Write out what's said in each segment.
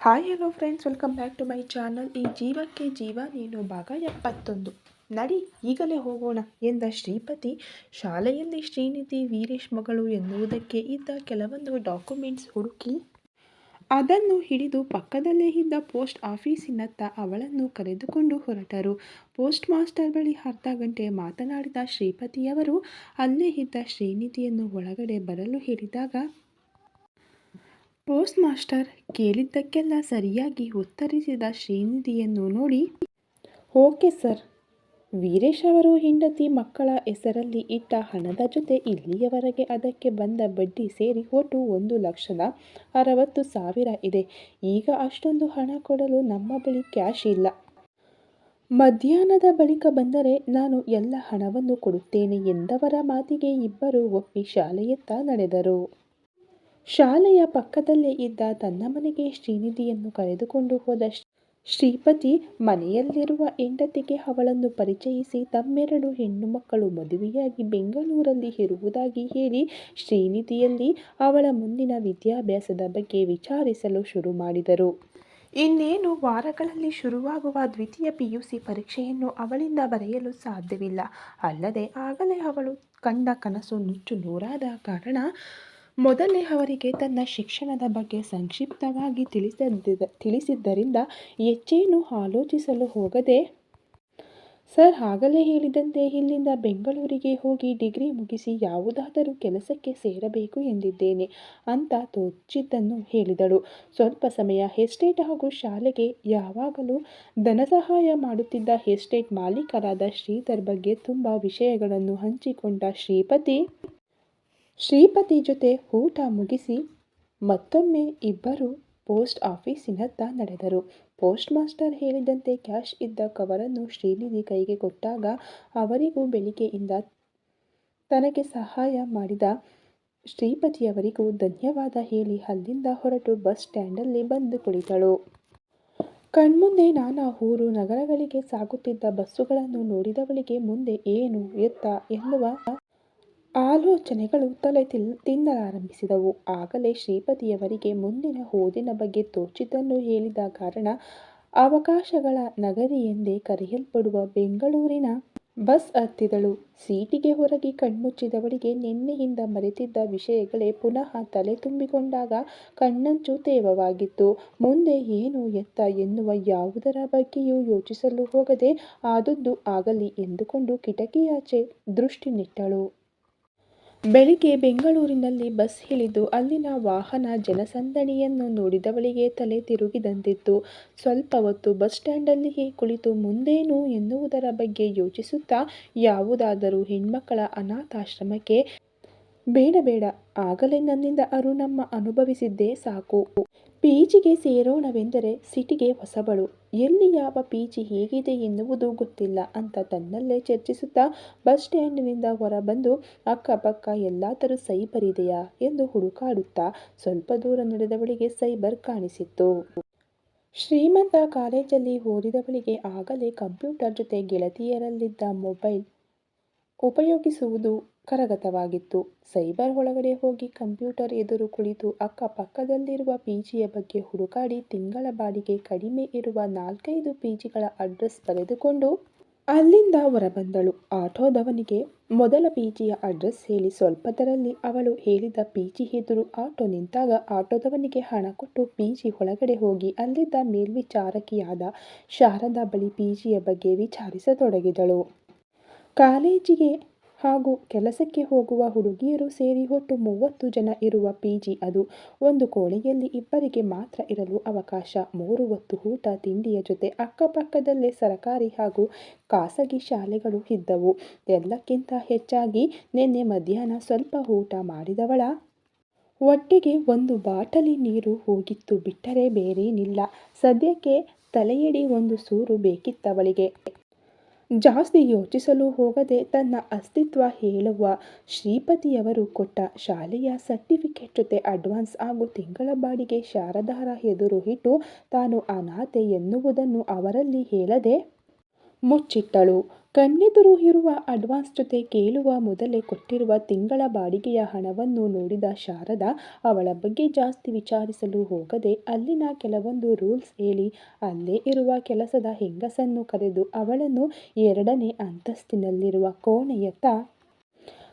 Hi hello friends welcome back to my channel ಈ ಜೀವಕ್ಕೆ ಜೀವ ನೀನು ಭಾಗ ಎಪ್ಪತ್ತೊಂದು. ನಡಿ, ಈಗಲೇ ಹೋಗೋಣ ಎಂದ ಶ್ರೀಪತಿ. ಶಾಲೆಯಲ್ಲಿ ಶ್ರೀನಿಧಿ ವೀರೇಶ್ ಮಗಳು ಎನ್ನುವುದಕ್ಕೆ ಇದ್ದ ಕೆಲವೊಂದು ಡಾಕ್ಯುಮೆಂಟ್ಸ್ ಹುಡುಕಿ, ಅದನ್ನು ಹಿಡಿದು ಪಕ್ಕದಲ್ಲೇ ಇದ್ದ ಪೋಸ್ಟ್ ಆಫೀಸಿನತ್ತ ಅವಳನ್ನು ಕರೆದುಕೊಂಡು ಹೊರಟರು. ಪೋಸ್ಟ್ ಮಾಸ್ಟರ್ ಬಳಿ ಅರ್ಧ ಗಂಟೆ ಮಾತನಾಡಿದ ಶ್ರೀಪತಿಯವರು, ಅಲ್ಲೇ ಇದ್ದ ಶ್ರೀನಿಧಿಯನ್ನು ಒಳಗಡೆ ಬರಲು ಹೇಳಿದಾಗ ಪೋಸ್ಟ್ ಮಾಸ್ಟರ್ ಕೇಳಿದ್ದಕ್ಕೆಲ್ಲ ಸರಿಯಾಗಿ ಉತ್ತರಿಸಿದ ಶ್ರೀನಿಧಿಯನ್ನು ನೋಡಿ, ಓಕೆ ಸರ್. ವೀರೇಶ್ ಅವರು ಹೆಂಡತಿ ಮಕ್ಕಳ ಹೆಸರಲ್ಲಿ ಇಟ್ಟ ಹಣದ ಜೊತೆ ಇಲ್ಲಿಯವರೆಗೆ ಅದಕ್ಕೆ ಬಂದ ಬಡ್ಡಿ ಸೇರಿ ಒಟ್ಟು ಒಂದು ಲಕ್ಷದ ಅರವತ್ತು ಸಾವಿರ ಇದೆ. ಈಗ ಅಷ್ಟೊಂದು ಹಣ ಕೊಡಲು ನಮ್ಮ ಬಳಿ ಕ್ಯಾಶ್ ಇಲ್ಲ. ಮಧ್ಯಾಹ್ನದ ಬಳಿಕ ಬಂದರೆ ನಾನು ಎಲ್ಲ ಹಣವನ್ನು ಕೊಡುತ್ತೇನೆ ಎಂದವರ ಮಾತಿಗೆ ಇಬ್ಬರು ಒಪ್ಪಿ ಶಾಲೆಯತ್ತ ನಡೆದರು. ಶಾಲೆಯ ಪಕ್ಕದಲ್ಲೇ ಇದ್ದ ತನ್ನ ಮನೆಗೆ ಶ್ರೀನಿಧಿಯನ್ನು ಕರೆದುಕೊಂಡು ಹೋದ ಶ್ರೀಪತಿ ಮನೆಯಲ್ಲಿರುವ ಹೆಂಡತಿಗೆ ಅವಳನ್ನು ಪರಿಚಯಿಸಿ ತಮ್ಮೆರಡು ಹೆಣ್ಣು ಮಕ್ಕಳು ಮದುವೆಯಾಗಿ ಬೆಂಗಳೂರಲ್ಲಿ ಇರುವುದಾಗಿ ಹೇಳಿ ಶ್ರೀನಿಧಿಯಲ್ಲಿ ಅವಳ ಮುಂದಿನ ವಿದ್ಯಾಭ್ಯಾಸದ ಬಗ್ಗೆ ವಿಚಾರಿಸಲು ಶುರು ಮಾಡಿದರು. ಇನ್ನೇನು ವಾರಗಳಲ್ಲಿ ಶುರುವಾಗುವ ದ್ವಿತೀಯ ಪಿ ಯು ಸಿ ಪರೀಕ್ಷೆಯನ್ನು ಅವಳಿಂದ ಬರೆಯಲು ಸಾಧ್ಯವಿಲ್ಲ. ಅಲ್ಲದೆ ಆಗಲೇ ಅವಳು ಕಂಡ ಕನಸು ನುಚ್ಚು ನೂರಾದ ಕಾರಣ ಮೊದಲೇ ಅವರಿಗೆ ತನ್ನ ಶಿಕ್ಷಣದ ಬಗ್ಗೆ ಸಂಕ್ಷಿಪ್ತವಾಗಿ ತಿಳಿಸಿದ್ದ ತಿಳಿಸಿದ್ದರಿಂದ ಹೆಚ್ಚೇನು ಆಲೋಚಿಸಲು ಹೋಗದೆ, ಸರ್, ಆಗಲೇ ಹೇಳಿದಂತೆ ಇಲ್ಲಿಂದ ಬೆಂಗಳೂರಿಗೆ ಹೋಗಿ ಡಿಗ್ರಿ ಮುಗಿಸಿ ಯಾವುದಾದರೂ ಕೆಲಸಕ್ಕೆ ಸೇರಬೇಕು ಎಂದಿದ್ದೇನೆ ಅಂತ ತೋಚಿದ್ದನ್ನು ಹೇಳಿದಳು. ಸ್ವಲ್ಪ ಸಮಯ ಎಸ್ಟೇಟ್ ಹಾಗೂ ಶಾಲೆಗೆ ಯಾವಾಗಲೂ ಧನ ಸಹಾಯ ಮಾಡುತ್ತಿದ್ದ ಎಸ್ಟೇಟ್ ಮಾಲೀಕರಾದ ಶ್ರೀಧರ್ ಬಗ್ಗೆ ತುಂಬ ವಿಷಯಗಳನ್ನು ಹಂಚಿಕೊಂಡ ಶ್ರೀಪತಿ ಶ್ರೀಪತಿ ಜೊತೆ ಊಟ ಮುಗಿಸಿ ಮತ್ತೊಮ್ಮೆ ಇಬ್ಬರು ಪೋಸ್ಟ್ ಆಫೀಸಿನತ್ತ ನಡೆದರು. ಪೋಸ್ಟ್ ಮಾಸ್ಟರ್ ಹೇಳಿದಂತೆ ಕ್ಯಾಶ್ ಇದ್ದ ಕವರನ್ನು ಶ್ರೀನಿಧಿ ಕೈಗೆ ಕೊಟ್ಟಾಗ ಅವರಿಗೂ ಬೆಳಿಗ್ಗೆಯಿಂದ ತನಗೆ ಸಹಾಯ ಮಾಡಿದ ಶ್ರೀಪತಿಯವರಿಗೂ ಧನ್ಯವಾದ ಹೇಳಿ ಅಲ್ಲಿಂದ ಹೊರಟು ಬಸ್ ಸ್ಟ್ಯಾಂಡಲ್ಲಿ ಬಂದು ಕುಳಿತಳು. ಕಣ್ಮುಂದೆ ನಾನಾ ಊರು ನಗರಗಳಿಗೆ ಸಾಗುತ್ತಿದ್ದ ಬಸ್ಸುಗಳನ್ನು ನೋಡಿದವಳಿಗೆ ಮುಂದೆ ಏನು ಎತ್ತ ಎನ್ನುವ ಆಲೋಚನೆಗಳು ತಲೆ ತಿಲ್ ತಿನ್ನಲಾರಂಭಿಸಿದವು. ಆಗಲೇ ಶ್ರೀಪತಿಯವರಿಗೆ ಮುಂದಿನ ಓದಿನ ಬಗ್ಗೆ ತೋಚಿದ್ದನ್ನು ಹೇಳಿದ ಕಾರಣ ಅವಕಾಶಗಳ ನಗರಿ ಎಂದೇ ಕರೆಯಲ್ಪಡುವ ಬೆಂಗಳೂರಿನ ಬಸ್ ಹತ್ತಿದಳು. ಸೀಟಿಗೆ ಹೊರಗಿ ಕಣ್ಮುಚ್ಚಿದವಳಿಗೆ ನಿನ್ನೆಯಿಂದ ಮರೆತಿದ್ದ ವಿಷಯಗಳೇ ಪುನಃ ತಲೆ ತುಂಬಿಕೊಂಡಾಗ ಕಣ್ಣಂಚು ತೇವವಾಗಿತ್ತು. ಮುಂದೆ ಏನು ಎತ್ತ ಎನ್ನುವ ಯಾವುದರ ಬಗ್ಗೆಯೂ ಯೋಚಿಸಲು ಹೋಗದೆ ಆದದ್ದು ಆಗಲಿ ಎಂದುಕೊಂಡು ಕಿಟಕಿಯಾಚೆ ದೃಷ್ಟಿ ನೆಟ್ಟಳು. ಬೆಳಿಗ್ಗೆ ಬೆಂಗಳೂರಿನಲ್ಲಿ ಬಸ್ ಇಳಿದು ಅಲ್ಲಿನ ವಾಹನ ಜನಸಂದಣಿಯನ್ನು ನೋಡಿದವಳಿಗೆ ತಲೆ ತಿರುಗಿದಂತಿತ್ತು. ಸ್ವಲ್ಪ ಹೊತ್ತು ಬಸ್ ಸ್ಟ್ಯಾಂಡಲ್ಲಿಯೇ ಕುಳಿತು ಮುಂದೇನು ಎನ್ನುವುದರ ಬಗ್ಗೆ ಯೋಚಿಸುತ್ತಾ ಯಾವುದಾದರೂ ಹೆಣ್ಮಕ್ಕಳ ಅನಾಥಾಶ್ರಮಕ್ಕೆ ಬೇಡ ಬೇಡ ಆಗಲೇ ನನ್ನಿಂದ ಅರುಣಮ್ಮ ಅನುಭವಿಸಿದ್ದೇ ಸಾಕು. ಪಿಜಿಗೆ ಸೇರೋಣವೆಂದರೆ ಸಿಟಿಗೆ ಹೊಸಬಳು. ಎಲ್ಲಿ ಯಾವ ಪೀಜಿ ಹೇಗಿದೆ ಎನ್ನುವುದು ಗೊತ್ತಿಲ್ಲ ಅಂತ ತನ್ನಲ್ಲೇ ಚರ್ಚಿಸುತ್ತಾ ಬಸ್ ಸ್ಟ್ಯಾಂಡಿನಿಂದ ಹೊರಬಂದು, ಅಕ್ಕಪಕ್ಕ, ಎಲ್ಲಾದರೂ ಸೈಬರ್ ಇದೆಯಾ ಎಂದು ಹುಡುಕಾಡುತ್ತಾ ಸ್ವಲ್ಪ ದೂರ ನಡೆದವಳಿಗೆ ಸೈಬರ್ ಕಾಣಿಸಿತ್ತು. ಶ್ರೀಮಂತ ಕಾಲೇಜಲ್ಲಿ ಓದಿದವಳಿಗೆ ಆಗಲೇ ಕಂಪ್ಯೂಟರ್ ಜೊತೆ ಗೆಳತಿಯರಲ್ಲಿದ್ದ ಮೊಬೈಲ್ ಉಪಯೋಗಿಸುವುದು ಕರಗತವಾಗಿತ್ತು. ಸೈಬರ್ ಒಳಗಡೆ ಹೋಗಿ ಕಂಪ್ಯೂಟರ್ ಎದುರು ಕುಳಿತು ಅಕ್ಕಪಕ್ಕದಲ್ಲಿರುವ ಪಿಜಿಯ ಬಗ್ಗೆ ಹುಡುಕಾಡಿ ತಿಂಗಳ ಬಾಡಿಗೆ ಕಡಿಮೆ ಇರುವ ನಾಲ್ಕೈದು ಪಿಜಿಗಳ ಅಡ್ರೆಸ್ ಬರೆದುಕೊಂಡು ಅಲ್ಲಿಂದ ಹೊರಬಂದಳು. ಆಟೋದವನಿಗೆ ಮೊದಲ ಪಿಜಿಯ ಅಡ್ರೆಸ್ ಹೇಳಿ ಸ್ವಲ್ಪದರಲ್ಲಿ ಅವಳು ಹೇಳಿದ ಪಿಜಿ ಎದುರು ಆಟೋ ನಿಂತಾಗ ಆಟೋದವನಿಗೆ ಹಣ ಕೊಟ್ಟು ಪಿಜಿ ಒಳಗಡೆ ಹೋಗಿ ಅಲ್ಲಿದ್ದ ಮೇಲ್ವಿಚಾರಕಿಯಾದ ಶಾರದಾ ಬಳಿ ಪಿಜಿಯ ಬಗ್ಗೆ ವಿಚಾರಿಸತೊಡಗಿದಳು. ಕಾಲೇಜಿಗೆ ಹಾಗೂ ಕೆಲಸಕ್ಕೆ ಹೋಗುವ ಹುಡುಗಿಯರು ಸೇರಿ ಒಟ್ಟು ಮೂವತ್ತು ಜನ ಇರುವ ಪಿಜಿ ಅದು. ಒಂದು ಕೋಣೆಯಲ್ಲಿ ಇಬ್ಬರಿಗೆ ಮಾತ್ರ ಇರಲು ಅವಕಾಶ. ಮೂರು ಹೊತ್ತು ಊಟ, ತಿಂಡಿಯ ಜೊತೆ ಅಕ್ಕಪಕ್ಕದಲ್ಲೇ ಸರಕಾರಿ ಹಾಗೂ ಖಾಸಗಿ ಶಾಲೆಗಳು ಇದ್ದವು. ಎಲ್ಲಕ್ಕಿಂತ ಹೆಚ್ಚಾಗಿ ನಿನ್ನೆ ಮಧ್ಯಾಹ್ನ ಸ್ವಲ್ಪ ಊಟ ಮಾಡಿದವಳ ಒಟ್ಟಿಗೆ ಒಂದು ಬಾಟಲಿ ನೀರು ಹೋಗಿತ್ತು ಬಿಟ್ಟರೆ ಬೇರೇನಿಲ್ಲ. ಸದ್ಯಕ್ಕೆ ತಲೆಯಡಿ ಒಂದು ಸೂರು ಬೇಕಿತ್ತವಳಿಗೆ. ಜಾಸ್ತಿ ಯೋಚಿಸಲು ಹೋಗದೆ ತನ್ನ ಅಸ್ತಿತ್ವ ಹೇಳುವ ಶ್ರೀಪತಿಯವರು ಕೊಟ್ಟ ಶಾಲೆಯ ಸರ್ಟಿಫಿಕೇಟ್ ಜೊತೆ ಅಡ್ವಾನ್ಸ್ ಹಾಗೂ ತಿಂಗಳ ಬಾಡಿಗೆ ಶಾರದಾರ ಎದುರು ಇಟ್ಟು ತಾನು ಅನಾಥೆ ಎನ್ನುವುದನ್ನು ಅವರಲ್ಲಿ ಹೇಳದೆ ಮುಚ್ಚಿಟ್ಟಳು. ಕಣ್ಣೆದುರು ಇರುವ ಅಡ್ವಾನ್ಸ್ ಜೊತೆ ಕೇಳುವ ಮೊದಲೇ ಕೊಟ್ಟಿರುವ ತಿಂಗಳ ಬಾಡಿಗೆಯ ಹಣವನ್ನು ನೋಡಿದ ಶಾರದಾ, ಅವಳ ಬಗ್ಗೆ ಜಾಸ್ತಿ ವಿಚಾರಿಸಲು ಹೋಗದೆ ಅಲ್ಲಿನ ಕೆಲವೊಂದು ರೂಲ್ಸ್ ಹೇಳಿ, ಅಲ್ಲೇ ಇರುವ ಕೆಲಸದ ಹೆಂಗಸನ್ನು ಕರೆದು ಅವಳನ್ನು ಎರಡನೇ ಅಂತಸ್ತಿನಲ್ಲಿರುವ ಕೋಣೆಯತ್ತ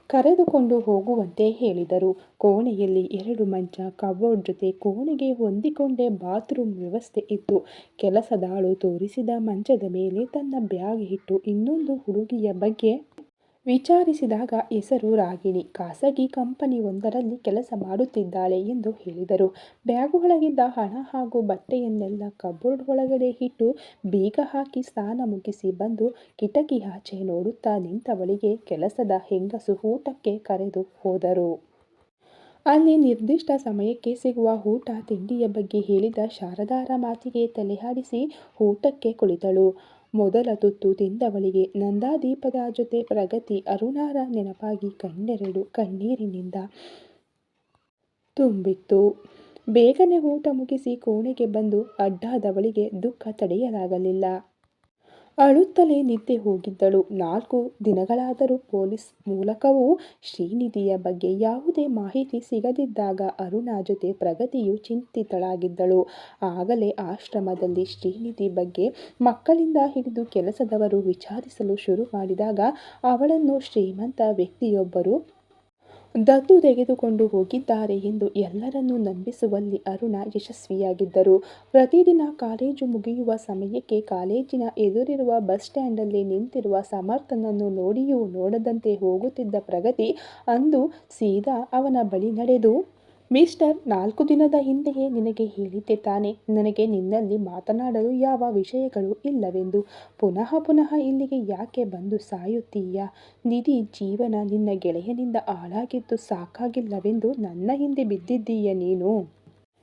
ಕರೆದುಕೊಂಡು ಹೋಗುವಂತೆ ಹೇಳಿದರು. ಕೋಣೆಯಲ್ಲಿ ಎರಡು ಮಂಚ ಕಬೋರ್ಡ್ ಜೊತೆ ಕೋಣೆಗೆ ಹೊಂದಿಕೊಂಡೇ ಬಾತ್ರೂಮ್ ವ್ಯವಸ್ಥೆ ಇತ್ತು. ಕೆಲಸದಾಳು ತೋರಿಸಿದ ಮಂಚದ ಮೇಲೆ ತನ್ನ ಬ್ಯಾಗ್ ಇಟ್ಟು ಇನ್ನೊಂದು ಹುಡುಗಿಯ ಬಗ್ಗೆ ವಿಚಾರಿಸಿದಾಗ ಹೆಸರು ರಾಗಿಣಿ. ಖಾಸಗಿ ಕಂಪನಿ ಒಂದರಲ್ಲಿ ಕೆಲಸ ಮಾಡುತ್ತಿದ್ದಾಳೆ ಎಂದು ಹೇಳಿದರು. ಬ್ಯಾಗುಗಳಲ್ಲಿದ್ದ ಹಣ ಹಾಗೂ ಬಟ್ಟೆಯನ್ನೆಲ್ಲ ಕಬೋರ್ಡ್ ಒಳಗಡೆ ಇಟ್ಟು ಬೀಗ ಹಾಕಿ ಸ್ನಾನ ಮುಗಿಸಿ ಬಂದು ಕಿಟಕಿ ಆಚೆ ನೋಡುತ್ತಾ ನಿಂತವಳಿಗೆ ಕೆಲಸದ ಹೆಂಗಸು ಊಟಕ್ಕೆ ಕರೆದು ಹೋದರು. ಅಲ್ಲಿ ನಿರ್ದಿಷ್ಟ ಸಮಯಕ್ಕೆ ಸಿಗುವ ಊಟ, ತಿಂಡಿಯ ಬಗ್ಗೆ ಹೇಳಿದ ಶಾರದಾರ ಮಾತಿಗೆ ತಲೆಹಾಡಿಸಿ ಊಟಕ್ಕೆ ಕುಳಿತಳು. ಮೊದಲ ತುತ್ತು ತಿಂದವಳಿಗೆ ನಂದಾದೀಪದ ಜೊತೆ ಪ್ರಗತಿ ಅರುಣಾರ ನೆನಪಾಗಿ ಕಣ್ಣೆರಡು ಕಣ್ಣೀರಿನಿಂದ ತುಂಬಿತ್ತು. ಬೇಗನೆ ಊಟ ಮುಗಿಸಿ ಕೋಣೆಗೆ ಬಂದು ಅಡ್ಡಾದವಳಿಗೆ ದುಃಖ ತಡೆಯಲಾಗಲಿಲ್ಲ. ಅಳುತ್ತಲೇ ನಿದ್ದೆ ಹೋಗಿದ್ದಳು. ನಾಲ್ಕು ದಿನಗಳಾದರೂ ಪೊಲೀಸ್ ಮೂಲಕವೂ ಶ್ರೀನಿಧಿಯ ಬಗ್ಗೆ ಯಾವುದೇ ಮಾಹಿತಿ ಸಿಗದಿದ್ದಾಗ ಅರುಣ ಜೊತೆ ಪ್ರಗತಿಯು ಚಿಂತಿತಳಾಗಿದ್ದಳು. ಆಗಲೇ ಆಶ್ರಮದಲ್ಲಿ ಶ್ರೀನಿಧಿ ಬಗ್ಗೆ ಮಕ್ಕಳಿಂದ ಹಿಡಿದು ಕೆಲಸದವರು ವಿಚಾರಿಸಲು ಶುರು ಮಾಡಿದಾಗ ಅವಳನ್ನು ಶ್ರೀಮಂತ ವ್ಯಕ್ತಿಯೊಬ್ಬರು ದತ್ತು ತೆಗೆದುಕೊಂಡು ಹೋಗಿದ್ದಾರೆ ಎಂದು ಎಲ್ಲರನ್ನೂ ನಂಬಿಸುವಲ್ಲಿ ಅರುಣ ಯಶಸ್ವಿಯಾಗಿದ್ದರು. ಪ್ರತಿದಿನ ಕಾಲೇಜು ಮುಗಿಯುವ ಸಮಯಕ್ಕೆ ಕಾಲೇಜಿನ ಎದುರಿರುವ ಬಸ್ ಸ್ಟ್ಯಾಂಡಲ್ಲಿ ನಿಂತಿರುವ ಸಮರ್ಥನನ್ನು ನೋಡಿಯೂ ನೋಡದಂತೆ ಹೋಗುತ್ತಿದ್ದ ಪ್ರಗತಿ ಅಂದು ಸೀದಾ ಅವನ ಬಳಿ ನಡೆದು ಮಿಸ್ಟರ್, ನಾಲ್ಕು ದಿನದ ಹಿಂದೆಯೇ ನಿನಗೆ ಹೇಳಿದ್ದೆ ತಾನೆ ನನಗೆ ನಿನ್ನಲ್ಲಿ ಮಾತನಾಡಲು ಯಾವ ವಿಷಯಗಳು ಇಲ್ಲವೆಂದು. ಪುನಃ ಪುನಃ ಇಲ್ಲಿಗೆ ಯಾಕೆ ಬಂದು ಸಾಯುತ್ತೀಯ? ನಿಧಿ ಜೀವನ ನಿನ್ನ ಗೆಳೆಯನಿಂದ ಹಾಳಾಗಿದ್ದು ಸಾಕಾಗಿಲ್ಲವೆಂದು ನನ್ನ ಹಿಂದೆ ಬಿದ್ದಿದ್ದೀಯ ನೀನು?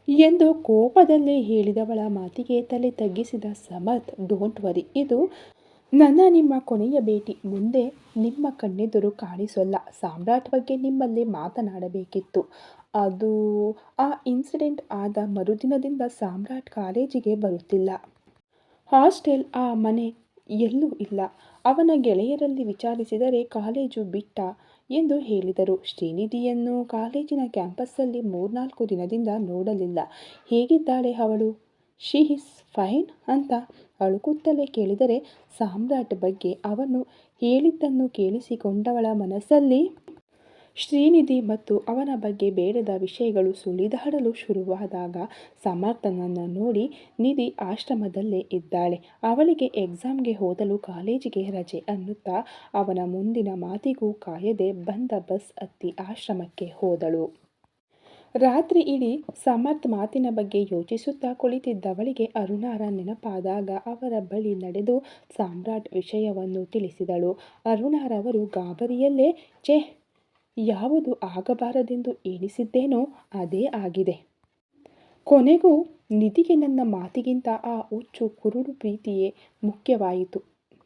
ಎಂದು ಕೋಪದಲ್ಲಿ ಹೇಳಿದವಳ ಮಾತಿಗೆ ತಲೆ ತಗ್ಗಿಸಿದ ಸಮರ್ಥ್, ಡೋಂಟ್ ವರಿ. ಇದು ನನ್ನ ನಿಮ್ಮ ಕೊನೆಯ ಭೇಟಿ. ಮುಂದೆ ನಿಮ್ಮ ಕಣ್ಣೆದುರು ಕಾಣಿಸೋಲ್ಲ. ಸಾಮ್ರಾಟ್ ಬಗ್ಗೆ ನಿಮ್ಮಲ್ಲಿ ಮಾತನಾಡಬೇಕಿತ್ತು. ಅದು ಆ ಇನ್ಸಿಡೆಂಟ್ ಆದ ಮರುದಿನದಿಂದ ಸಾಮ್ರಾಟ್ ಕಾಲೇಜಿಗೆ ಬರುತ್ತಿಲ್ಲ. ಹಾಸ್ಟೆಲ್, ಆ ಮನೆ ಎಲ್ಲೂ ಇಲ್ಲ. ಅವನ ಗೆಳೆಯರಲ್ಲಿ ವಿಚಾರಿಸಿದರೆ ಕಾಲೇಜು ಬಿಟ್ಟ ಎಂದು ಹೇಳಿದರು. ಶ್ರೀನಿಧಿಯನ್ನು ಕಾಲೇಜಿನ ಕ್ಯಾಂಪಸ್ಸಲ್ಲಿ ಮೂರ್ನಾಲ್ಕು ದಿನದಿಂದ ನೋಡಲಿಲ್ಲ. ಹೇಗಿದ್ದಾಳೆ ಅವಳು? ಶಿ ಇಸ್ ಫೈನ್ ಅಂತ ಅಳುಕುತ್ತಲೇ ಕೇಳಿದರೆ ಸಾಮ್ರಾಟ್ ಬಗ್ಗೆ ಅವನು ಹೇಳಿದ್ದನ್ನು ಕೇಳಿಸಿಕೊಂಡವಳ ಮನಸ್ಸಲ್ಲಿ ಶ್ರೀನಿಧಿ ಮತ್ತು ಅವನ ಬಗ್ಗೆ ಬೇಡದ ವಿಷಯಗಳು ಸುಳಿದಾಡಲು ಶುರುವಾದಾಗ ಸಮರ್ಥನನ್ನು ನೋಡಿ ನಿಧಿ ಆಶ್ರಮದಲ್ಲೇ ಇದ್ದಾಳೆ. ಅವಳಿಗೆ ಎಕ್ಸಾಮ್ಗೆ ಓದಲು ಕಾಲೇಜಿಗೆ ರಜೆ ಅನ್ನುತ್ತಾ ಅವನ ಮುಂದಿನ ಮಾತಿಗೂ ಕಾಯದೆ ಬಂದ ಬಸ್ ಹತ್ತಿ ಆಶ್ರಮಕ್ಕೆ ಹೋದಳು. ರಾತ್ರಿ ಇಡೀ ಸಮರ್ಥ್ ಮಾತಿನ ಬಗ್ಗೆ ಯೋಚಿಸುತ್ತಾ ಕುಳಿತಿದ್ದವಳಿಗೆ ಅರುಣಾರ ನೆನಪಾದಾಗ ಅವರ ಬಳಿ ನಡೆದು ಸಾಮ್ರಾಟ್ ವಿಷಯವನ್ನು ತಿಳಿಸಿದಳು. ಅರುಣಾರವರು ಗಾಬರಿಯಲ್ಲೇ, ಛೇ ಯಾವುದು ಆಗಬಾರದೆಂದು ಎಣಿಸಿದ್ದೇನೋ ಅದೇ ಆಗಿದೆ. ಕೊನೆಗೂ ನಿಧಿಗೆ ನನ್ನ ಮಾತಿಗಿಂತ ಆ ಹುಚ್ಚು ಕುರುಡು ಪ್ರೀತಿಯೇ ಮುಖ್ಯವಾಯಿತು.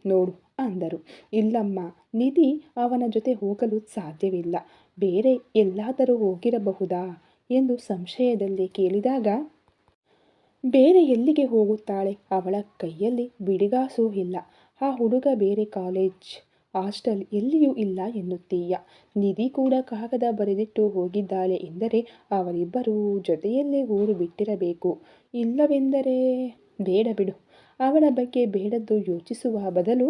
ನೋಡು ಅಂದರು. ಇಲ್ಲಮ್ಮ, ನಿಧಿ ಅವನ ಜೊತೆ ಹೋಗಲು ಸಾಧ್ಯವಿಲ್ಲ. ಬೇರೆ ಎಲ್ಲಾದರೂ ಹೋಗಿರಬಹುದಾ ಎಂದು ಸಂಶಯದಲ್ಲಿ ಕೇಳಿದಾಗ, ಬೇರೆ ಎಲ್ಲಿಗೆ ಹೋಗುತ್ತಾಳೆ ಅವಳ ಕೈಯಲ್ಲಿ ಬಿಡಿಗಾಸೂ ಇಲ್ಲ. ಆ ಹುಡುಗ ಬೇರೆ ಕಾಲೇಜ್ ಹಾಸ್ಟೆಲ್ ಎಲ್ಲಿಯೂ ಇಲ್ಲ ಎನ್ನುತ್ತೀಯ. ನಿಧಿ ಕೂಡ ಕಾಗದ ಬರೆದಿಟ್ಟು ಹೋಗಿದ್ದಾಳೆ ಎಂದರೆ ಅವರಿಬ್ಬರೂ ಜೊತೆಯಲ್ಲೇ ಊರು ಬಿಟ್ಟಿರಬೇಕು. ಇಲ್ಲವೆಂದರೆ? ಬೇಡ ಬಿಡು. ಅವಳ ಬಗ್ಗೆ ಬೇಡದ್ದು ಯೋಚಿಸುವ ಬದಲು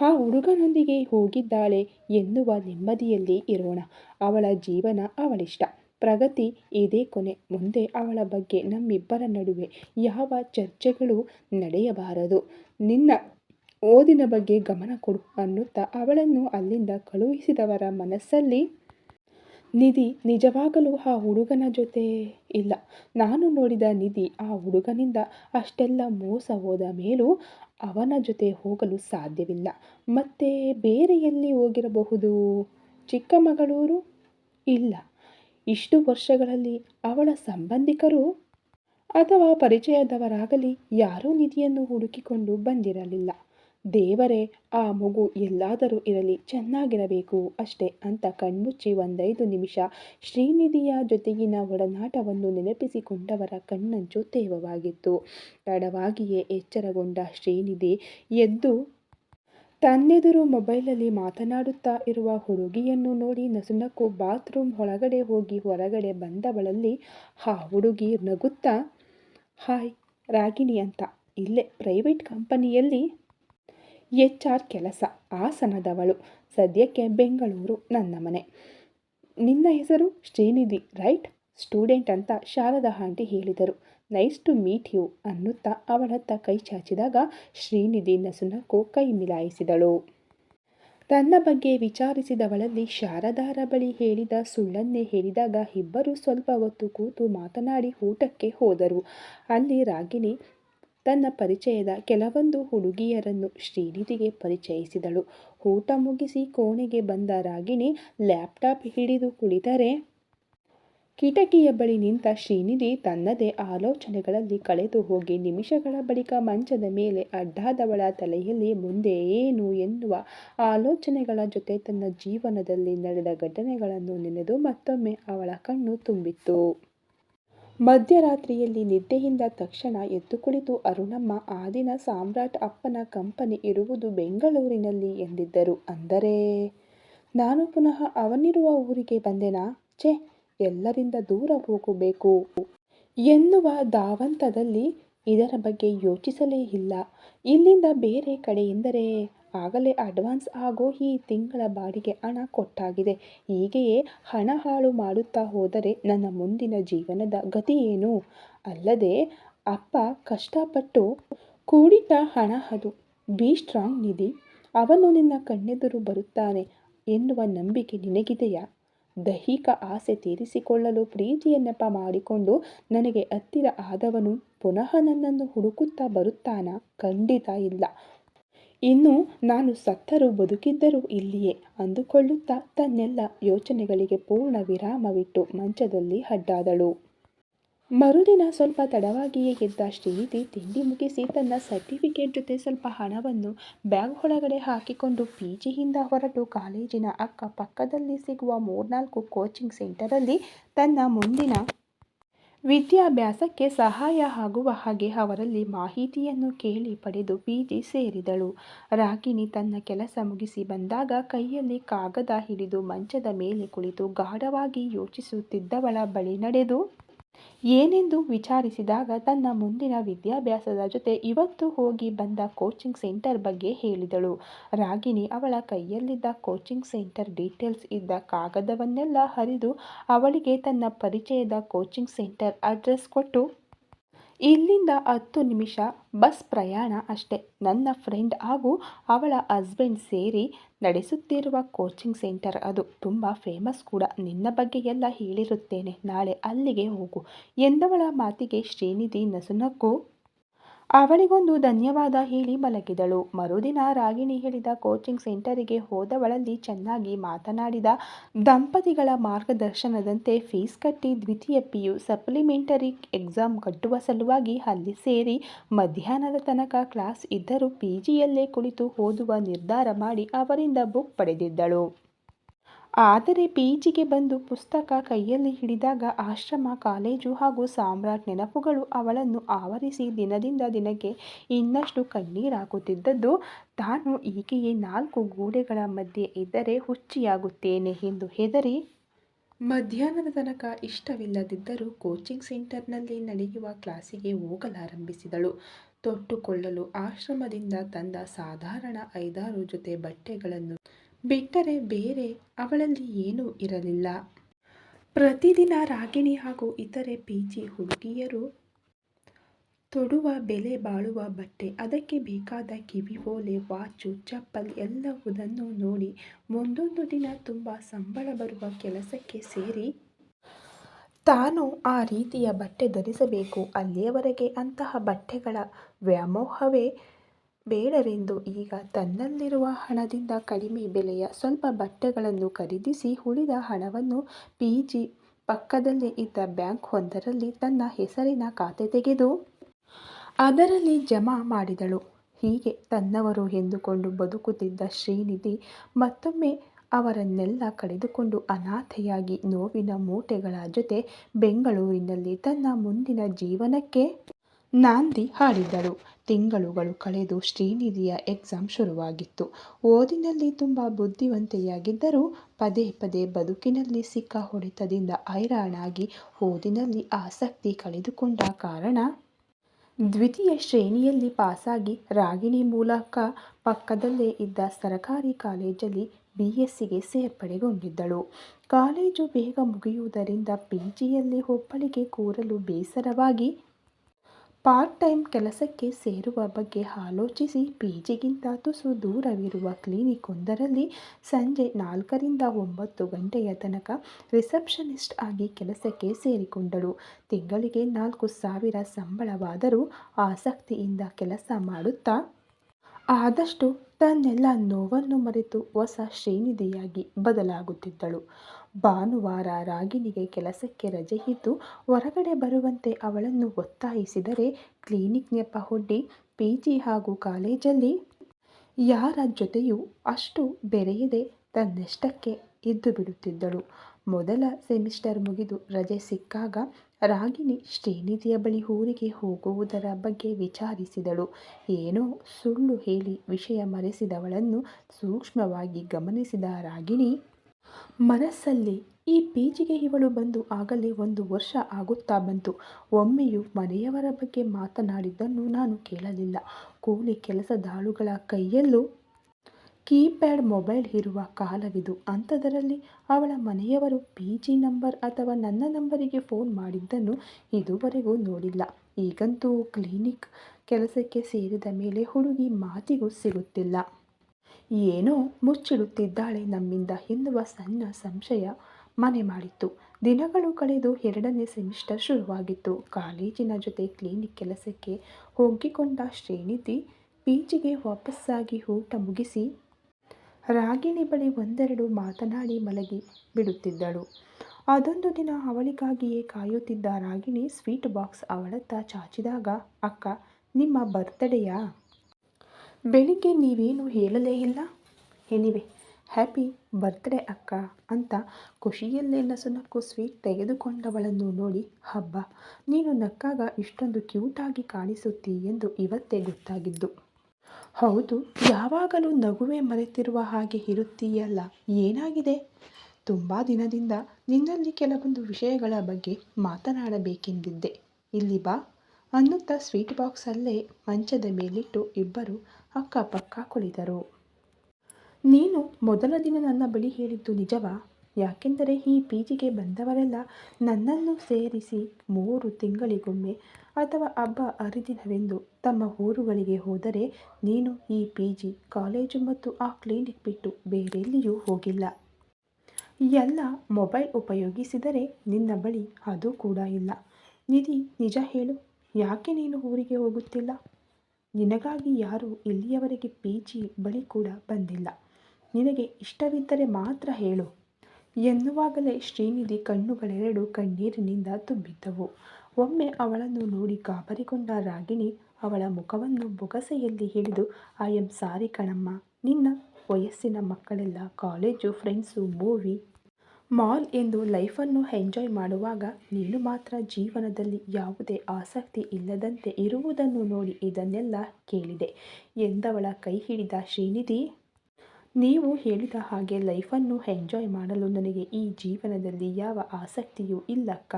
ಆ ಹುಡುಗನೊಂದಿಗೆ ಹೋಗಿದ್ದಾಳೆ ಎನ್ನುವ ನೆಮ್ಮದಿಯಲ್ಲಿ ಇರೋಣ. ಅವಳ ಜೀವನ ಅವಳಿಷ್ಟ. ಪ್ರಗತಿ ಇದೇ ಕೊನೆ. ಮುಂದೆ ಅವಳ ಬಗ್ಗೆ ನಮ್ಮಿಬ್ಬರ ನಡುವೆ ಯಾವ ಚರ್ಚೆಗಳು ನಡೆಯಬಾರದು. ನಿನ್ನ ಓದಿನ ಬಗ್ಗೆ ಗಮನ ಕೊಡು ಅನ್ನುತ್ತಾ ಅವಳನ್ನು ಅಲ್ಲಿಂದ ಕಳುಹಿಸಿದವರ ಮನಸ್ಸಲ್ಲಿ, ನಿಧಿ, ನಿಜವಾಗಲೂ ಆ ಹುಡುಗನ ಜೊತೆ? ಇಲ್ಲ. ನಾನು ನೋಡಿದ ನಿಧಿ ಆ ಹುಡುಗನಿಂದ ಅಷ್ಟೆಲ್ಲ ಮೋಸ ಹೋದ ಮೇಲೂ ಅವನ ಜೊತೆ ಹೋಗಲು ಸಾಧ್ಯವಿಲ್ಲ. ಮತ್ತೆ ಬೇರೆ ಎಲ್ಲಿ ಹೋಗಿರಬಹುದು? ಚಿಕ್ಕಮಗಳೂರು ಇಲ್ಲ. ಇಷ್ಟು ವರ್ಷಗಳಲ್ಲಿ ಅವಳ ಸಂಬಂಧಿಕರು ಅಥವಾ ಪರಿಚಯದವರಾಗಲಿ ಯಾರೂ ನಿಧಿಯನ್ನು ಹುಡುಕಿಕೊಂಡು ಬಂದಿರಲಿಲ್ಲ. ದೇವರೇ, ಆ ಮಗು ಎಲ್ಲಾದರೂ ಇರಲಿ, ಚೆನ್ನಾಗಿರಬೇಕು ಅಷ್ಟೇ ಅಂತ ಕಣ್ಮುಚ್ಚಿ ಒಂದೈದು ನಿಮಿಷ ಶ್ರೀನಿಧಿಯ ಜೊತೆಗಿನ ಒಡನಾಟವನ್ನು ನೆನಪಿಸಿಕೊಂಡವರ ಕಣ್ಣಂಚು ತೇವವಾಗಿತ್ತು. ತಡವಾಗಿಯೇ ಎಚ್ಚರಗೊಂಡ ಶ್ರೀನಿಧಿ ಎದ್ದು ತನ್ನೆದುರು ಮೊಬೈಲಲ್ಲಿ ಮಾತನಾಡುತ್ತಾ ಇರುವ ಹುಡುಗಿಯನ್ನು ನೋಡಿ ನಸುನಕ್ಕು ಬಾತ್ರೂಮ್ ಒಳಗಡೆ ಹೋಗಿ ಹೊರಗಡೆ ಬಂದವಳಲ್ಲಿ ಆ ಹುಡುಗಿ ನಗುತ್ತಾ, ಹಾಯ್ ರಾಗಿಣಿ ಅಂತ. ಇಲ್ಲೇ ಪ್ರೈವೇಟ್ ಕಂಪನಿಯಲ್ಲಿ ಎಚ್ ಆರ್ ಕೆಲಸ ಆಸನದವಳು. ಸದ್ಯಕ್ಕೆ ಬೆಂಗಳೂರು ನನ್ನ ಮನೆ. ನಿನ್ನ ಹೆಸರು ಶ್ರೀನಿಧಿ, ರೈಟ್? ಸ್ಟೂಡೆಂಟ್ ಅಂತ ಶಾರದಾ ಆಂಟಿ ಹೇಳಿದರು. ನೈಸ್ ಟು ಮೀಟ್ ಯು ಅನ್ನುತ್ತಾ ಅವಳತ್ತ ಕೈ ಚಾಚಿದಾಗ ಶ್ರೀನಿಧಿ ನಸುನಕ್ಕೂ ಕೈ ಮಿಲಾಯಿಸಿದಳು. ತನ್ನ ಬಗ್ಗೆ ವಿಚಾರಿಸಿದವಳಲ್ಲಿ ಶಾರದಾರ ಬಳಿ ಹೇಳಿದ ಸುಳ್ಳನ್ನೇ ಹೇಳಿದಾಗ ಇಬ್ಬರು ಸ್ವಲ್ಪ ಹೊತ್ತು ಕೂತು ಮಾತನಾಡಿ ಊಟಕ್ಕೆ ಹೋದರು. ಅಲ್ಲಿ ರಾಗಿಣಿ ತನ್ನ ಪರಿಚಯದ ಕೆಲವೊಂದು ಹುಡುಗಿಯರನ್ನು ಶ್ರೀನಿಧಿಗೆ ಪರಿಚಯಿಸಿದಳು. ಊಟ ಮುಗಿಸಿ ಕೋಣೆಗೆ ಬಂದ ರಾಗಿಣಿ ಲ್ಯಾಪ್ಟಾಪ್ ಹಿಡಿದು ಕುಳಿತರೆ, ಕಿಟಕಿಯ ಬಳಿ ನಿಂತ ಶ್ರೀನಿಧಿ ತನ್ನದೇ ಆಲೋಚನೆಗಳಲ್ಲಿ ಕಳೆದು ಹೋಗಿ ನಿಮಿಷಗಳ ಬಳಿಕ ಮಂಚದ ಮೇಲೆ ಅಡ್ಡಾದವಳ ತಲೆಯಲ್ಲಿ ಮುಂದೆ ಏನು ಎನ್ನುವ ಆಲೋಚನೆಗಳ ಜೊತೆ ತನ್ನ ಜೀವನದಲ್ಲಿ ನಡೆದ ಘಟನೆಗಳನ್ನು ನೆನೆದು ಮತ್ತೊಮ್ಮೆ ಅವಳ ಕಣ್ಣು ತುಂಬಿತ್ತು. ಮಧ್ಯರಾತ್ರಿಯಲ್ಲಿ ನಿದ್ದೆಯಿಂದ ತಕ್ಷಣ ಎದ್ದು ಕುಳಿತು ಅರುಣಮ್ಮ, ಆ ದಿನ ಸಾಮ್ರಾಟ್ ಅಪ್ಪನ ಕಂಪನಿ ಇರುವುದು ಬೆಂಗಳೂರಿನಲ್ಲಿ ಎಂದಿದ್ದರು. ಅಂದರೆ? ನಾನು ಪುನಃ ಅವನಿರುವ ಊರಿಗೆ ಬಂದೆನಾ? ಛೆ, ಎಲ್ಲರಿಂದ ದೂರ ಹೋಗಬೇಕು ಎನ್ನುವ ಧಾವಂತದಲ್ಲಿ ಇದರ ಬಗ್ಗೆ ಯೋಚಿಸಲೇ ಇಲ್ಲ. ಇಲ್ಲಿಂದ ಬೇರೆ ಕಡೆ ಎಂದರೆ ಆಗಲೇ ಅಡ್ವಾನ್ಸ್ ಆಗೋ ಈ ತಿಂಗಳ ಬಾಡಿಗೆ ಹಣ ಕೊಟ್ಟಾಗಿದೆ. ಹೀಗೆಯೇ ಹಣ ಹಾಳು ಮಾಡುತ್ತಾ ಹೋದರೆ ನನ್ನ ಮುಂದಿನ ಜೀವನದ ಗತಿ ಏನು? ಅಲ್ಲದೆ ಅಪ್ಪ ಕಷ್ಟಪಟ್ಟು ಕೂಡಿಟ್ಟ ಹಣ ಅದು. Be strong Nidhi. ಅವನು ನಿನ್ನ ಕಣ್ಣೆದುರು ಬರುತ್ತಾನೆ ಎನ್ನುವ ನಂಬಿಕೆ ನಿನಗಿದೆಯಾ? ದೈಹಿಕ ಆಸೆ ತೀರಿಸಿಕೊಳ್ಳಲು ಪ್ರೀತಿಯನ್ನಪ್ಪ ಮಾಡಿಕೊಂಡು ನನಗೆ ಹತ್ತಿರ ಆದವನು ಪುನಃ ನನ್ನನ್ನು ಹುಡುಕುತ್ತಾ ಬರುತ್ತಾನಾ? ಖಂಡಿತ ಇಲ್ಲ. ಇನ್ನು ನಾನು ಸತ್ತರೂ ಬದುಕಿದ್ದರೂ ಇಲ್ಲಿಯೇ ಅಂದುಕೊಳ್ಳುತ್ತಾ ತನ್ನೆಲ್ಲ ಯೋಚನೆಗಳಿಗೆ ಪೂರ್ಣ ವಿರಾಮವಿಟ್ಟು ಮಂಚದಲ್ಲಿ ಅಡ್ಡಾದಳು. ಮರುದಿನ ಸ್ವಲ್ಪ ತಡವಾಗಿಯೇ ಎದ್ದ ಶ್ರೀನಿಧಿ ತಿಂಡಿ ಮುಗಿಸಿ ತನ್ನ ಸರ್ಟಿಫಿಕೇಟ್ ಜೊತೆ ಸ್ವಲ್ಪ ಹಣವನ್ನು ಬ್ಯಾಗ್ ಒಳಗಡೆ ಹಾಕಿಕೊಂಡು ಪಿ ಜಿಯಿಂದ ಹೊರಟು ಕಾಲೇಜಿನ ಅಕ್ಕಪಕ್ಕದಲ್ಲಿ ಸಿಗುವ ಮೂರ್ನಾಲ್ಕು ಕೋಚಿಂಗ್ ಸೆಂಟರಲ್ಲಿ ತನ್ನ ಮುಂದಿನ ವಿದ್ಯಾಭ್ಯಾಸಕ್ಕೆ ಸಹಾಯ ಆಗುವ ಹಾಗೆ ಅವರಲ್ಲಿ ಮಾಹಿತಿಯನ್ನು ಕೇಳಿ ಪಡೆದು ಪಿ ಜಿ ಸೇರಿದಳು. ರಾಗಿಣಿ ತನ್ನ ಕೆಲಸ ಮುಗಿಸಿ ಬಂದಾಗ ಕೈಯಲ್ಲಿ ಕಾಗದ ಹಿಡಿದು ಮಂಚದ ಮೇಲೆ ಕುಳಿತು ಗಾಢವಾಗಿ ಯೋಚಿಸುತ್ತಿದ್ದವಳ ಬಳಿ ನಡೆದು ಏನೆಂದು ವಿಚಾರಿಸಿದಾಗ ತನ್ನ ಮುಂದಿನ ವಿದ್ಯಾಭ್ಯಾಸದ ಜೊತೆ ಇವತ್ತು ಹೋಗಿ ಬಂದ ಕೋಚಿಂಗ್ ಸೆಂಟರ್ ಬಗ್ಗೆ ಹೇಳಿದಳು. ರಾಗಿಣಿ ಅವಳ ಕೈಯಲ್ಲಿದ್ದ ಕೋಚಿಂಗ್ ಸೆಂಟರ್ ಡೀಟೇಲ್ಸ್ ಇದ್ದ ಕಾಗದವನ್ನೆಲ್ಲ ಹರಿದು ಅವಳಿಗೆ ತನ್ನ ಪರಿಚಯದ ಕೋಚಿಂಗ್ ಸೆಂಟರ್ ಅಡ್ರೆಸ್ ಕೊಟ್ಟು ಇಲ್ಲಿಂದ ಹತ್ತು ನಿಮಿಷ ಬಸ್ ಪ್ರಯಾಣ ಅಷ್ಟೇ. ನನ್ನ ಫ್ರೆಂಡ್ ಹಾಗೂ ಅವಳ ಹಸ್ಬೆಂಡ್ ಸೇರಿ ನಡೆಸುತ್ತಿರುವ ಕೋಚಿಂಗ್ ಸೆಂಟರ್ ಅದು. ತುಂಬ ಫೇಮಸ್ ಕೂಡ. ನಿನ್ನ ಬಗ್ಗೆ ಎಲ್ಲ ಹೇಳಿರುತ್ತೇನೆ. ನಾಳೆ ಅಲ್ಲಿಗೆ ಹೋಗು. ಎಂದವಳ ಮಾತಿಗೆ ಶ್ರೀನಿಧಿ ನಸುನಕ್ಕು ಅವಳಿಗೊಂದು ಧನ್ಯವಾದ ಹೇಳಿ ಮಲಗಿದಳು. ಮರುದಿನ ರಾಗಿಣಿ ಹೇಳಿದ ಕೋಚಿಂಗ್ ಸೆಂಟರಿಗೆ ಹೋದವಳಲ್ಲಿ ಚೆನ್ನಾಗಿ ಮಾತನಾಡಿದ ದಂಪತಿಗಳ ಮಾರ್ಗದರ್ಶನದಂತೆ ಫೀಸ್ ಕಟ್ಟಿ ದ್ವಿತೀಯ ಪಿಯು ಸಪ್ಲಿಮೆಂಟರಿ ಎಕ್ಸಾಮ್ ಕಟ್ಟುವ ಸಲುವಾಗಿ ಅಲ್ಲಿ ಸೇರಿ ಮಧ್ಯಾಹ್ನದ ತನಕ ಕ್ಲಾಸ್ ಇದ್ದರೂ ಪಿ ಜಿಯಲ್ಲೇ ಕುಳಿತು ಓದುವ ನಿರ್ಧಾರ ಮಾಡಿ ಅವರಿಂದ ಬುಕ್ ಪಡೆದಿದ್ದಳು. ಆದರೆ ಪಿ ಜಿಗೆ ಬಂದು ಪುಸ್ತಕ ಕೈಯಲ್ಲಿ ಹಿಡಿದಾಗ ಆಶ್ರಮ, ಕಾಲೇಜು ಹಾಗೂ ಸಾಮ್ರಾಟ್ ನೆನಪುಗಳು ಅವಳನ್ನು ಆವರಿಸಿ ದಿನದಿಂದ ದಿನಕ್ಕೆ ಇನ್ನಷ್ಟು ಕಣ್ಣೀರಾಗುತ್ತಿದ್ದದ್ದು ತಾನು ಈಕೆಯೇ ನಾಲ್ಕು ಗೋಡೆಗಳ ಮಧ್ಯೆ ಇದ್ದರೆ ಹುಚ್ಚಿಯಾಗುತ್ತೇನೆ ಎಂದು ಹೆದರಿ ಮಧ್ಯಾಹ್ನದ ತನಕ ಇಷ್ಟವಿಲ್ಲದಿದ್ದರೂ ಕೋಚಿಂಗ್ ಸೆಂಟರ್ನಲ್ಲಿ ನಡೆಯುವ ಕ್ಲಾಸಿಗೆ ಹೋಗಲಾರಂಭಿಸಿದಳು. ತೊಟ್ಟುಕೊಳ್ಳಲು ಆಶ್ರಮದಿಂದ ತಂದ ಸಾಧಾರಣ ಐದಾರು ಜೊತೆ ಬಟ್ಟೆಗಳನ್ನು ಬಿಟ್ಟರೆ ಬೇರೆ ಅವಳಲ್ಲಿ ಏನೂ ಇರಲಿಲ್ಲ. ಪ್ರತಿದಿನ ರಾಗಿಣಿ ಹಾಗೂ ಇತರೆ ಪಿಜಿ ಹುಡುಗಿಯರು ತೊಡುವ, ಬೆಲೆ ಬಾಳುವ ಬಟ್ಟೆ, ಅದಕ್ಕೆ ಬೇಕಾದ ಕಿವಿ ಓಲೆ, ವಾಚು, ಚಪ್ಪಲ್ ಎಲ್ಲವುದನ್ನು ನೋಡಿ ಒಂದೊಂದು ದಿನ ತುಂಬ ಸಂಬಳ ಬರುವ ಕೆಲಸಕ್ಕೆ ಸೇರಿ ತಾನು ಆ ರೀತಿಯ ಬಟ್ಟೆ ಧರಿಸಬೇಕು. ಅಲ್ಲಿಯವರೆಗೆ ಅಂತಹ ಬಟ್ಟೆಗಳ ವ್ಯಾಮೋಹವೇ ಬೇಡವೆಂದು ಈಗ ತನ್ನಲ್ಲಿರುವ ಹಣದಿಂದ ಕಡಿಮೆ ಬೆಲೆಯ ಸ್ವಲ್ಪ ಬಟ್ಟೆಗಳನ್ನು ಖರೀದಿಸಿ ಉಳಿದ ಹಣವನ್ನು ಪಿ ಜಿ ಪಕ್ಕದಲ್ಲೇ ಇದ್ದ ಬ್ಯಾಂಕ್ ಒಂದರಲ್ಲಿ ತನ್ನ ಹೆಸರಿನ ಖಾತೆ ತೆಗೆದು ಅದರಲ್ಲಿ ಜಮಾ ಮಾಡಿದಳು. ಹೀಗೆ ತನ್ನವರು ಎಂದುಕೊಂಡು ಬದುಕುತ್ತಿದ್ದ ಶ್ರೀನಿಧಿ ಮತ್ತೊಮ್ಮೆ ಅವರನ್ನೆಲ್ಲ ಕಳೆದುಕೊಂಡು ಅನಾಥೆಯಾಗಿ ನೋವಿನ ಮೂಟೆಗಳ ಜೊತೆ ಬೆಂಗಳೂರಿನಲ್ಲಿ ತನ್ನ ಮುಂದಿನ ಜೀವನಕ್ಕೆ ನಾಂದಿ ಹಾಡಿದಳು ತಿಂಗಳುಗಳು ಕಳೆದು ಶ್ರೀನಿಧಿಯ ಎಕ್ಸಾಮ್ ಶುರುವಾಗಿತ್ತು. ಓದಿನಲ್ಲಿ ತುಂಬ ಬುದ್ಧಿವಂತೆಯಾಗಿದ್ದರೂ ಪದೇ ಪದೇ ಬದುಕಿನಲ್ಲಿ ಸಿಕ್ಕ ಹೊಡೆತದಿಂದ ಹೈರಾಣಾಗಿ ಓದಿನಲ್ಲಿ ಆಸಕ್ತಿ ಕಳೆದುಕೊಂಡ ಕಾರಣ ದ್ವಿತೀಯ ಶ್ರೇಣಿಯಲ್ಲಿ ಪಾಸಾಗಿ ರಾಗಿಣಿ ಮೂಲಕ ಪಕ್ಕದಲ್ಲೇ ಇದ್ದ ಸರಕಾರಿ ಕಾಲೇಜಲ್ಲಿ ಬಿ ಎಸ್ಸಿಗೆ ಸೇರ್ಪಡೆಗೊಂಡಿದ್ದಳು. ಕಾಲೇಜು ಬೇಗ ಮುಗಿಯುವುದರಿಂದ ಪಿ ಜಿಯಲ್ಲಿ ಒಬ್ಬಳಿಗೆ ಕೂರಲು ಬೇಸರವಾಗಿ ಪಾರ್ಟ್ ಟೈಮ್ ಕೆಲಸಕ್ಕೆ ಸೇರುವ ಬಗ್ಗೆ ಆಲೋಚಿಸಿ ಪಿ ಜಿಗಿಂತ ತುಸು ದೂರವಿರುವ ಕ್ಲಿನಿಕ್ ಒಂದರಲ್ಲಿ ಸಂಜೆ ನಾಲ್ಕರಿಂದ ಒಂಬತ್ತು ಗಂಟೆಯ ತನಕ ರಿಸೆಪ್ಷನಿಸ್ಟ್ ಆಗಿ ಕೆಲಸಕ್ಕೆ ಸೇರಿಕೊಂಡಳು. ತಿಂಗಳಿಗೆ ನಾಲ್ಕು ಸಾವಿರ ಸಂಬಳವಾದರೂ ಆಸಕ್ತಿಯಿಂದ ಕೆಲಸ ಮಾಡುತ್ತಾ ಆದಷ್ಟು ತನ್ನೆಲ್ಲ ನೋವನ್ನು ಮರೆತು ಹೊಸ ಶ್ರೀನಿಧಿಯಾಗಿ ಬದಲಾಗುತ್ತಿದ್ದಳು. ಭಾನುವಾರ ರಾಗಿಣಿಗೆ ಕೆಲಸಕ್ಕೆ ರಜೆ ಇದ್ದು ಹೊರಗಡೆ ಬರುವಂತೆ ಅವಳನ್ನು ಒತ್ತಾಯಿಸಿದರೆ ಕ್ಲಿನಿಕ್ ನೆಪ ಹೊಡ್ಡಿ ಪಿ ಜಿ ಹಾಗೂ ಕಾಲೇಜಲ್ಲಿ ಯಾರ ಜೊತೆಯೂ ಅಷ್ಟು ಬೆರೆಯದೆ ತನ್ನಷ್ಟಕ್ಕೆ ಇದ್ದು ಬಿಡುತ್ತಿದ್ದಳು. ಮೊದಲ ಸೆಮಿಸ್ಟರ್ ಮುಗಿದು ರಜೆ ಸಿಕ್ಕಾಗ ರಾಗಿಣಿ ಶ್ರೀನಿಧಿಯ ಬಳಿ ಊರಿಗೆ ಹೋಗುವುದರ ಬಗ್ಗೆ ವಿಚಾರಿಸಿದಳು. ಏನೋ ಸುಳ್ಳು ಹೇಳಿ ವಿಷಯ ಮರೆಸಿದವಳನ್ನು ಸೂಕ್ಷ್ಮವಾಗಿ ಗಮನಿಸಿದ ರಾಗಿಣಿ ಮನಸ್ಸಲ್ಲಿ ಈ ಪೀಚಿಗೆ ಇವಳು ಬಂದು ಆಗಲೇ ಒಂದು ವರ್ಷ ಆಗುತ್ತಾ ಬಂತು. ಒಮ್ಮೆಯೂ ಮನೆಯವರ ಬಗ್ಗೆ ಮಾತನಾಡಿದ್ದನ್ನು ನಾನು ಕೇಳಲಿಲ್ಲ. ಕೂಲಿ ಕೆಲಸದಾಳುಗಳ ಕೈಯಲ್ಲೂ ಕೀಪ್ಯಾಡ್ ಮೊಬೈಲ್ ಇರುವ ಕಾಲವಿದು. ಅಂಥದರಲ್ಲಿ ಅವಳ ಮನೆಯವರು ಪಿ ಜಿ ನಂಬರ್ ಅಥವಾ ನನ್ನ ನಂಬರಿಗೆ ಫೋನ್ ಮಾಡಿದ್ದನ್ನು ಇದುವರೆಗೂ ನೋಡಿಲ್ಲ. ಈಗಂತೂ ಕ್ಲಿನಿಕ್ ಕೆಲಸಕ್ಕೆ ಸೇರಿದ ಮೇಲೆ ಹುಡುಗಿ ಮಾತಿಗೂ ಸಿಗುತ್ತಿಲ್ಲ. ಏನೋ ಮುಚ್ಚಿಡುತ್ತಿದ್ದಾಳೆ ನಮ್ಮಿಂದ ಎನ್ನುವ ಸಣ್ಣ ಸಂಶಯ ಮನೆ ಮಾಡಿತ್ತು. ದಿನಗಳು ಕಳೆದು ಎರಡನೇ ಸೆಮಿಸ್ಟರ್ ಶುರುವಾಗಿತ್ತು. ಕಾಲೇಜಿನ ಜೊತೆ ಕ್ಲಿನಿಕ್ ಕೆಲಸಕ್ಕೆ ಹೋಗಿಕೊಂಡ ಶ್ರೀನಿಧಿ ಪೀಚಿಗೆ ವಾಪಸ್ಸಾಗಿ ಊಟ ಮುಗಿಸಿ ರಾಗಿಣಿ ಬಳಿ ಒಂದೆರಡು ಮಾತನಾಡಿ ಮಲಗಿ ಬಿಡುತ್ತಿದ್ದಳು. ಅದೊಂದು ದಿನ ಅವಳಿಗಾಗಿಯೇ ಕಾಯುತ್ತಿದ್ದ ರಾಗಿಣಿ ಸ್ವೀಟ್ ಬಾಕ್ಸ್ ಅವಳತ್ತ ಚಾಚಿದಾಗ, ಅಕ್ಕ, ನಿಮ್ಮ ಬರ್ತ್ಡೇಯಾ ಬೆಳಿಗ್ಗೆ ನೀವೇನು ಹೇಳಲೇ ಇಲ್ಲ? ಎನಿವೆ ಹ್ಯಾಪಿ ಬರ್ತ್ಡೇ ಅಕ್ಕ ಅಂತ ಖುಷಿಯಲ್ಲೇ ನಸುನಕ್ಕು ಸ್ವೀಟ್ ತೆಗೆದುಕೊಂಡವಳನ್ನು ನೋಡಿ, ಹಬ್ಬ, ನೀನು ನಕ್ಕಾಗ ಇಷ್ಟೊಂದು ಕ್ಯೂಟಾಗಿ ಕಾಣಿಸುತ್ತಿ ಎಂದು ಇವತ್ತೇ ಗೊತ್ತಾಗಿದ್ದು. ಹೌದು, ಯಾವಾಗಲೂ ನಗುವೆ ಮರೆತಿರುವ ಹಾಗೆ ಇರುತ್ತೀಯಲ್ಲ, ಏನಾಗಿದೆ? ತುಂಬ ದಿನದಿಂದ ನಿನ್ನಲ್ಲಿ ಕೆಲವೊಂದು ವಿಷಯಗಳ ಬಗ್ಗೆ ಮಾತನಾಡಬೇಕೆಂದಿದ್ದೆ. ಇಲ್ಲಿ ಬಾ ಅನ್ನುತ್ತಾ ಸ್ವೀಟ್ ಬಾಕ್ಸಲ್ಲೇ ಮಂಚದ ಮೇಲಿಟ್ಟು ಇಬ್ಬರು ಅಕ್ಕಪಕ್ಕ ಕುಳಿತರು. ನೀನು ಮೊದಲ ದಿನ ನನ್ನ ಬಳಿ ಹೇಳಿದ್ದು ನಿಜವಾ? ಯಾಕೆಂದರೆ ಈ ಪಿ ಜಿಗೆ ಬಂದವರೆಲ್ಲ ನನ್ನನ್ನು ಸೇರಿಸಿ ಮೂರು ತಿಂಗಳಿಗೊಮ್ಮೆ ಅಥವಾ ಹಬ್ಬ ಹರಿದಿನವೆಂದು ತಮ್ಮ ಊರುಗಳಿಗೆ ಹೋದರೆ ನೀನು ಈ ಪಿ ಜಿ ಕಾಲೇಜು ಮತ್ತು ಆ ಕ್ಲಿನಿಕ್ ಬಿಟ್ಟು ಬೇರೆಲ್ಲಿಯೂ ಹೋಗಿಲ್ಲ. ಎಲ್ಲ ಮೊಬೈಲ್ ಉಪಯೋಗಿಸಿದರೆ ನಿನ್ನ ಬಳಿ ಅದು ಕೂಡ ಇಲ್ಲ. ನಿಧಿ, ನಿಜ ಹೇಳು. ಯಾಕೆ ನೀನು ಊರಿಗೆ ಹೋಗುತ್ತಿಲ್ಲ? ನಿನಗಾಗಿ ಯಾರೂ ಇಲ್ಲಿಯವರೆಗೆ ಪಿ ಬಳಿ ಕೂಡ ಬಂದಿಲ್ಲ. ನಿನಗೆ ಇಷ್ಟವಿದ್ದರೆ ಮಾತ್ರ ಹೇಳು. ಎನ್ನುವಾಗಲೇ ಶ್ರೀನಿಧಿ ಕಣ್ಣುಗಳೆರಡು ಕಣ್ಣೀರಿನಿಂದ ತುಂಬಿದ್ದವು. ಒಮ್ಮೆ ಅವಳನ್ನು ನೋಡಿ ಗಾಬರಿಗೊಂಡ ರಾಗಿಣಿ ಅವಳ ಮುಖವನ್ನು ಬೊಗಸೆಯಲ್ಲಿ ಹಿಡಿದು, ಐ ಎಂ ಸಾರಿ ಕಣಮ್ಮ. ನಿನ್ನ ವಯಸ್ಸಿನ ಮಕ್ಕಳೆಲ್ಲ ಕಾಲೇಜು, ಫ್ರೆಂಡ್ಸು, ಮೂವಿ ಮಾಲ್ ಎಂದು ಲೈಫನ್ನು ಎಂಜಾಯ್ ಮಾಡುವಾಗ ನೀನು ಮಾತ್ರ ಜೀವನದಲ್ಲಿ ಯಾವುದೇ ಆಸಕ್ತಿ ಇಲ್ಲದಂತೆ ಇರುವುದನ್ನು ನೋಡಿ ಇದನ್ನೆಲ್ಲ ಕೇಳಿದೆ ಎಂದವಳ ಕೈ ಹಿಡಿದ ಶ್ರೀನಿಧಿ. ನೀವು ಹೇಳಿದ ಹಾಗೆ ಲೈಫನ್ನು ಎಂಜಾಯ್ ಮಾಡಲು ನನಗೆ ಈ ಜೀವನದಲ್ಲಿ ಯಾವ ಆಸಕ್ತಿಯೂ ಇಲ್ಲಕ್ಕ.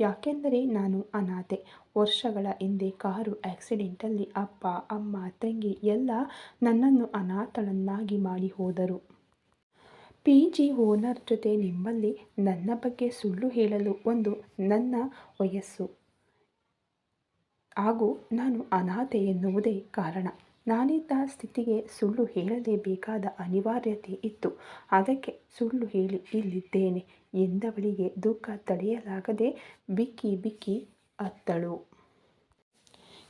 ಯಾಕೆಂದರೆ ನಾನು ಅನಾಥೆ. ವರ್ಷಗಳ ಹಿಂದೆ ಕಾರು ಆಕ್ಸಿಡೆಂಟಲ್ಲಿ ಅಪ್ಪ, ಅಮ್ಮ, ತಂಗಿ ಎಲ್ಲ ನನ್ನನ್ನು ಅನಾಥಳನ್ನಾಗಿ ಮಾಡಿ ಹೋದರು. ಪಿ ಜಿ ಓನರ್ ಜೊತೆ ನಿಮ್ಮಲ್ಲಿ ನನ್ನ ಬಗ್ಗೆ ಸುಳ್ಳು ಹೇಳಲು ಒಂದು ನನ್ನ ವಯಸ್ಸು. ಹಾಗೂ ನಾನು ಅನಾಥೆ ಎನ್ನುವುದೇ ಕಾರಣ. ನಾನಿದ್ದ ಸ್ಥಿತಿಗೆ ಸುಳ್ಳು ಹೇಳಲೇಬೇಕಾದ ಅನಿವಾರ್ಯತೆ ಇತ್ತು. ಅದಕ್ಕೆ ಸುಳ್ಳು ಹೇಳಿ ಇಲ್ಲಿದ್ದೇನೆ ಎಂದವಳಿಗೆ ದುಃಖ ತಡೆಯಲಾಗದೆ ಬಿಕ್ಕಿ ಬಿಕ್ಕಿ ಅತ್ತಳು.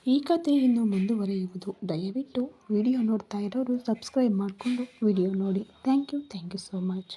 ಈ ಕಥೆ ಮುಂದುವರೆಯುವುದು. ಮುಂದುವರಿಯುವುದು ದಯವಿಟ್ಟು ವಿಡಿಯೋ ನೋಡ್ತಾ ಇರೋರು ಸಬ್ಸ್ಕ್ರೈಬ್ ಮಾಡಿಕೊಂಡು ವಿಡಿಯೋ ನೋಡಿ. Thank you thank you so much